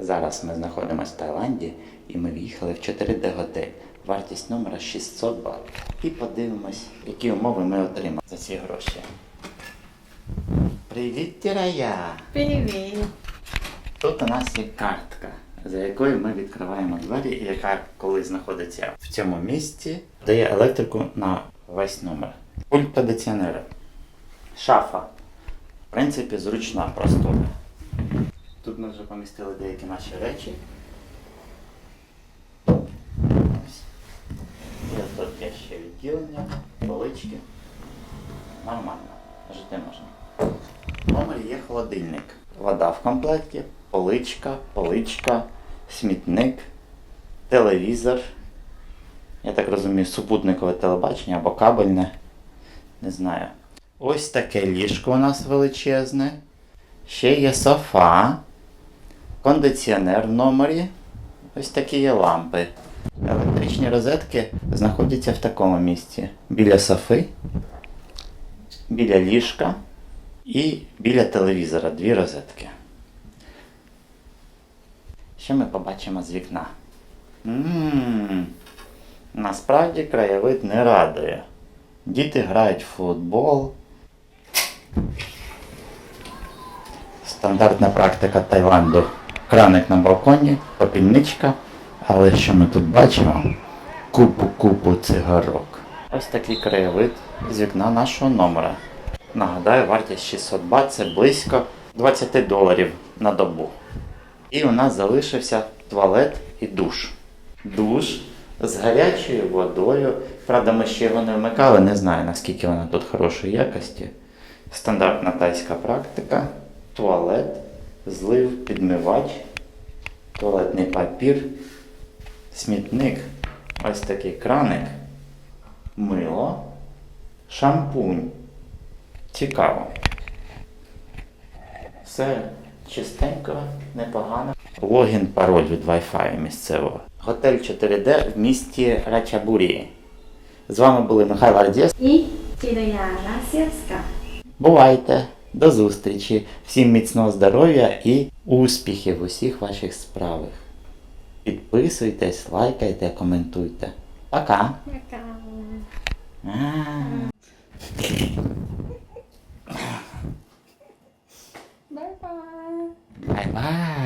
Зараз ми знаходимося в Таїланді і ми в'їхали в 4D готель. Вартість номера 600 бат. І подивимось, які умови ми отримали за ці гроші. Привіт, Тірая! Привіт. Тут у нас є картка, за якою ми відкриваємо двері, яка, коли знаходиться в цьому місці, дає електрику на весь номер. Пульт кондиціонера. Шафа. В принципі, зручна простора. Тут ми вже помістили деякі наші речі. Ось. От тут є ще відділення, полички. Нормально, жити можна. В номері є холодильник. Вода в комплекті, поличка, поличка, смітник, телевізор. Я так розумію, супутникове телебачення або кабельне. Не знаю. Ось таке ліжко у нас величезне. Ще є софа, кондиціонер в номері. Ось такі є лампи. Електричні розетки знаходяться в такому місці. Біля софи, біля ліжка і біля телевізора дві розетки. Що ми побачимо з вікна? Ммм, насправді краєвид не радує. Діти грають в футбол. Стандартна практика Таїланду. Краник на балконі, попільничка. Але що ми тут бачимо? Купу-купу цигарок. Ось такий краєвид з вікна нашого номера. Нагадаю, вартість 600 бат це близько 20 доларів на добу. І у нас залишився туалет і душ. Душ з гарячою водою. Правда, ми ще його не вмикали, не знаю наскільки вона тут хорошої якості. Стандартна тайська практика. Туалет, злив, підмивач, туалетний папір, смітник, ось такий краник, мило, шампунь. Цікаво. Все чистенько, непогано. Логін, пароль від Wi-Fi місцевого. Готель 4D в місті Рачабурі. З вами були Михайло Ардєс. І Тіраяна Сірська. Бувайте! До зустрічі! Всім міцного здоров'я і успіхів в усіх ваших справах. Підписуйтесь, лайкайте, коментуйте. Пока! Бай-бай. Бай-бай!